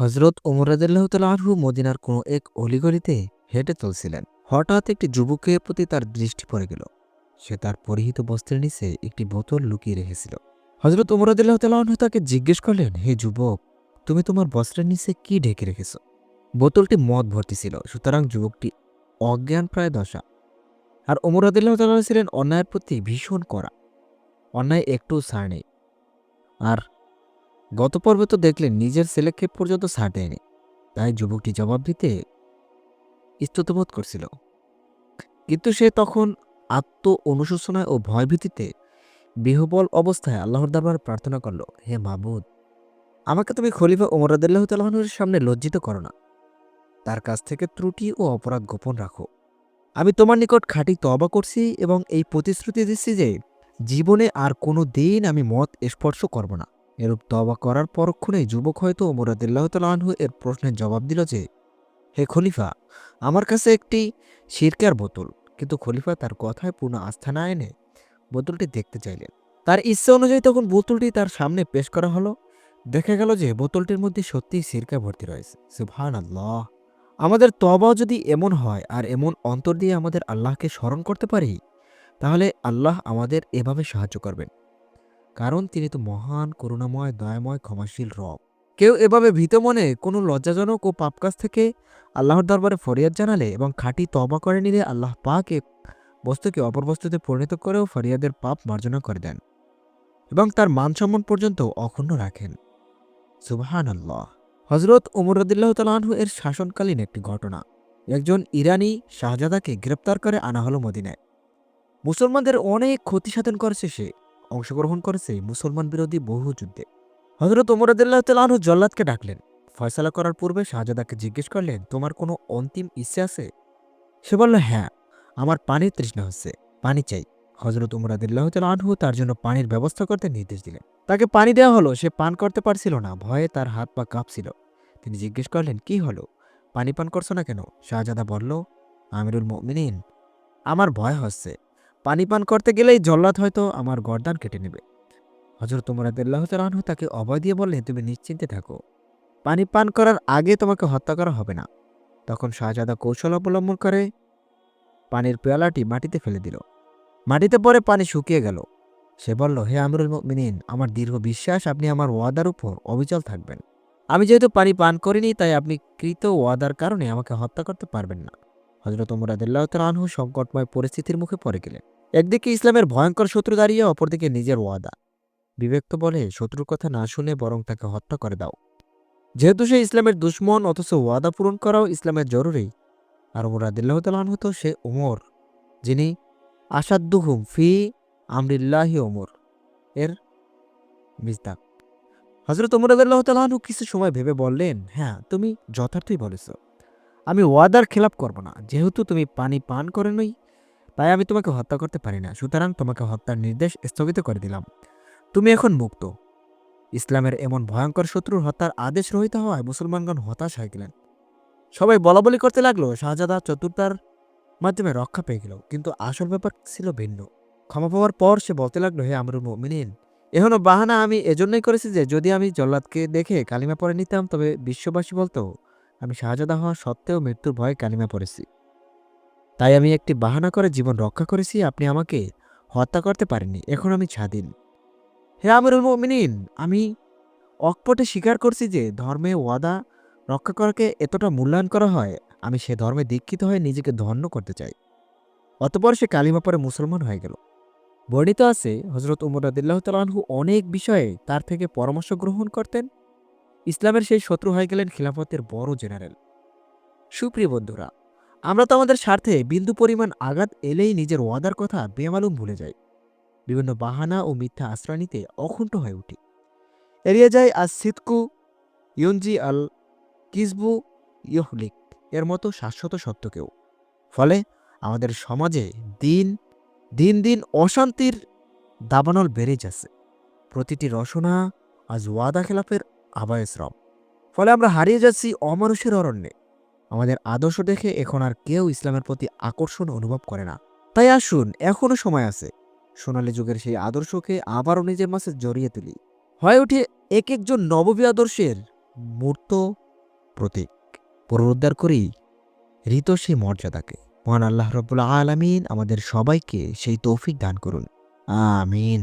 হজরত ওমরাদুল্লাহতালাহু মদিনার কোনো এক অলিগলিতে হেঁটে চলছিলেন। হঠাৎ একটি যুবকের প্রতি তার দৃষ্টি পড়ে গেল। সে তার পরিহিত বস্ত্রের নিচে একটি বোতল লুকিয়ে রেখেছিল। হজরত ওমরাদুল্লাহ তালাহ তাকে জিজ্ঞেস করলেন, হে যুবক, তুমি তোমার বস্ত্রের নিচে কি ঢেকে রেখেছ? বোতলটি মদ ভর্তি ছিল, সুতরাং যুবকটি অজ্ঞান প্রায় দশা। আর ওমরাদুল্লাহ তাল্লাহ ছিলেন অন্যায়ের প্রতি ভীষণ করা অন্যায় একটু ছাড় নেই। আর গত পর্বে তো দেখলেন নিজের ছেলেকে পর্যন্ত ছাড় দেয়নি। তাই যুবকটি জবাব দিতে স্তুতবোধ করছিল। কিন্তু সে তখন আত্ম অনুশোচনায় ও ভয়ভীতিতে বিহবল অবস্থায় আল্লাহর দরবার প্রার্থনা করল, হে মাবুদ, আমাকে তুমি খলিফা ওমরাদুল্লাহ তাল্লাহনুর সামনে লজ্জিত করো না। তার কাছ থেকে ত্রুটি ও অপরাধ গোপন রাখো। আমি তোমার নিকট খাঁটি তবা করছি এবং এই প্রতিশ্রুতি দিচ্ছি যে, জীবনে আর কোনো দিন আমি মত স্পর্শ করব না। এরূপ তবা করার পরক্ষণেই যুবক হয়তো মোরাদুল্লাহ তালাহু এর প্রশ্নের জবাব দিল যে, হে খলিফা, আমার কাছে একটি সিরকার বোতল। কিন্তু খলিফা তার কথায় পূর্ণ আস্থা না এনে বোতলটি দেখতে চাইলেন। তার ইচ্ছে অনুযায়ী তখন বোতলটি তার সামনে পেশ করা হলো। দেখা গেল যে বোতলটির মধ্যে সত্যিই সিরকা ভর্তি রয়েছে। সুবহান আল্লাহ আমাদের তবাও যদি এমন হয় আর এমন অন্তর দিয়ে আমাদের আল্লাহকে স্মরণ করতে পারি, তাহলে আল্লাহ আমাদের এভাবে সাহায্য করবেন। কারণ তিনি তো মহান, করুণাময়, দয়াময়, ক্ষমাশীল রব। কেউ এভাবে ভীত মনে কোনো লজ্জাজনক ও পাপ কাজ থেকে আল্লাহর দরবারে ফরিয়াদ জানালে এবং খাঁটি তবা করে নিলে আল্লাহ পাকে বস্তুকে অপর বস্তুতে পরিণত করেও ফরিয়াদের পাপ মার্জনা করে দেন এবং তার মান সম্মান পর্যন্ত অক্ষুণ্ণ রাখেন। সুবাহান আল্লাহ হজরত উমরদুল্লাহ তালাহু এর শাসনকালীন একটি ঘটনা। একজন ইরানি শাহজাদাকে গ্রেপ্তার করে আনা হলো মদিনায়। মুসলমানদের অনেক ক্ষতি সাধন করেছে সে। অংশগ্রহণ করেছে মুসলমান বিরোধী বহু যুদ্ধে। হজরত ওমরাদুল্লাহ তালাহু জল্লাদকে ডাকলেন। ফয়সালা করার পূর্বে শাহজাদাকে জিজ্ঞেস করলেন, তোমার কোনো অন্তিম ইচ্ছে আছে? সে বলল হ্যাঁ আমার পানির তৃষ্ণা হচ্ছে, পানি চাই। হজরত উমরাদুল্লাহ আনহু তার জন্য পানির ব্যবস্থা করতে নির্দেশ দিলেন। তাকে পানি দেওয়া হলো, সে পান করতে পারছিল না, ভয়ে তার হাত পা কাঁপছিল। তিনি জিজ্ঞেস করলেন, কি হলো? পানি পান করছ না কেন? শাহজাদা বলল, আমিরুল মমিনিন, আমার ভয় হচ্ছে। পানি পান করতে গেলেই জল্লাদ হয়তো আমার গর্দান কেটে নেবে। হজরত উমরাদুল্লাহ তালাহু তাকে অভয় দিয়ে বললেন, তুমি নিশ্চিন্তে থাকো। পানি পান করার আগে তোমাকে হত্যা করা হবে না। তখন শাহজাদা কৌশল অবলম্বন করে পানির পেয়ালাটি মাটিতে ফেলে দিল। মাটিতে পরে পানি শুকিয়ে গেল। সে বলল, হে আমরুল মিনিন আমার দীর্ঘ বিশ্বাস, আপনি আমার ওয়াদার উপর অবিচল থাকবেন। আমি যেহেতু পানি পান করিনি, তাই আপনি কৃত ওয়াদার কারণে আমাকে হত্যা করতে পারবেন না। হজরত উমর উমরাদুল্লাহ তালহু সংকটময় পরিস্থিতির মুখে পড়ে গেলেন। একদিকে ইসলামের ভয়ঙ্কর শত্রু দাঁড়িয়ে, অপরদিকে নিজের ওয়াদা। বিবেক তো বলে শত্রুর কথা না শুনে বরং তাকে হত্যা করে দাও। যেহেতু সে ইসলামের দুশ্মন, অথচ ওয়াদা পূরণ করাও ইসলামের জরুরি। আর মুরাদিল্লাহ তালহু তো সে উমর, যিনি আসাদ্দুহুম ফি আমরিল্লাহি ওমর এর মিজদাক হজরত উমর উমরাদুল্লাহ তালহু কিছু সময় ভেবে বললেন হ্যাঁ তুমি যথার্থই বলেছ। আমি ওয়াদার খেলাপ করব না। যেহেতু তুমি পানি পান করে নই, তাই আমি তোমাকে হত্যা করতে পারি না। সুতরাং তোমাকে হত্যার নির্দেশ স্থগিত করে দিলাম। তুমি এখন মুক্ত। ইসলামের এমন ভয়ঙ্কর শত্রুর হত্যার আদেশ রহিত হওয়ায় মুসলমানগণ হতাশ হয়ে গেলেন। সবাই বলাবলি করতে লাগল, শাহজাদা চতুর্থার মাধ্যমে রক্ষা পেয়ে গেল। কিন্তু আসল ব্যাপার ছিল ভিন্ন। ক্ষমা পাওয়ার পর সে বলতে লাগল, হে আমরুল মিনিন এখনও বাহানা আমি এজন্যই করেছি যে যদি আমি জল্লাদকে দেখে কালিমা পরে নিতাম, তবে বিশ্ববাসী বলতো আমি শাহজাদা হওয়া সত্ত্বেও মৃত্যুর ভয়ে কালিমা পড়েছি। তাই আমি একটি বাহানা করে জীবন রক্ষা করেছি, আপনি আমাকে হত্যা করতে পারেননি। এখন আমি স্বাধীন। হে আমিরুল মিনিন আমি অকপটে স্বীকার করছি যে ধর্মে ওয়াদা রক্ষা করাকে এতটা মূল্যায়ন করা হয়, আমি সে ধর্মে দীক্ষিত হয়ে নিজেকে ধন্য করতে চাই। অতপর সে কালিমা পরে মুসলমান হয়ে গেল। বর্ণিত আছে হজরত উমর আদিল্লাহ তালাহু অনেক বিষয়ে তার থেকে পরামর্শ গ্রহণ করতেন। ইসলামের সেই শত্রু হয়ে গেলেন খিলাফতের বড় জেনারেল। সুপ্রিয় বন্ধুরা, আমরা তো আমাদের স্বার্থে বিন্দু পরিমাণ আঘাত এলেই নিজের ওয়াদার কথা বেমালুম ভুলে যাই। বিভিন্ন বাহানা ও মিথ্যা আশ্রয় নিতে অখুণ্ঠ হয়ে উঠি। এড়িয়ে যায় আজ সিতকু ইয়ঞ্জি আল কিসবু ইহলিক এর মতো শাশ্বত সত্যকেও। ফলে আমাদের সমাজে দিন দিন দিন অশান্তির দাবানল বেড়ে যাচ্ছে। প্রতিটি রসনা আজ ওয়াদা খেলাফের আবায়শ্রম। ফলে আমরা হারিয়ে যাচ্ছি অমানুষের অরণ্যে। আমাদের আদর্শ দেখে এখন আর কেউ ইসলামের প্রতি আকর্ষণ অনুভব করে না। তাই আসুন এখনও সময় আছে। সোনালী যুগের সেই আদর্শকে আবারও নিজের মাঝে জড়িয়ে তুলি। হয়ে ওঠে এক একজন নববী আদর্শের মূর্ত প্রতীক। পুনরুদ্ধার করি ঋত সেই মর্যাদাকে। মহান আল্লাহ রব্বুল আলমিন আমাদের সবাইকে সেই তৌফিক দান করুন। আমিন।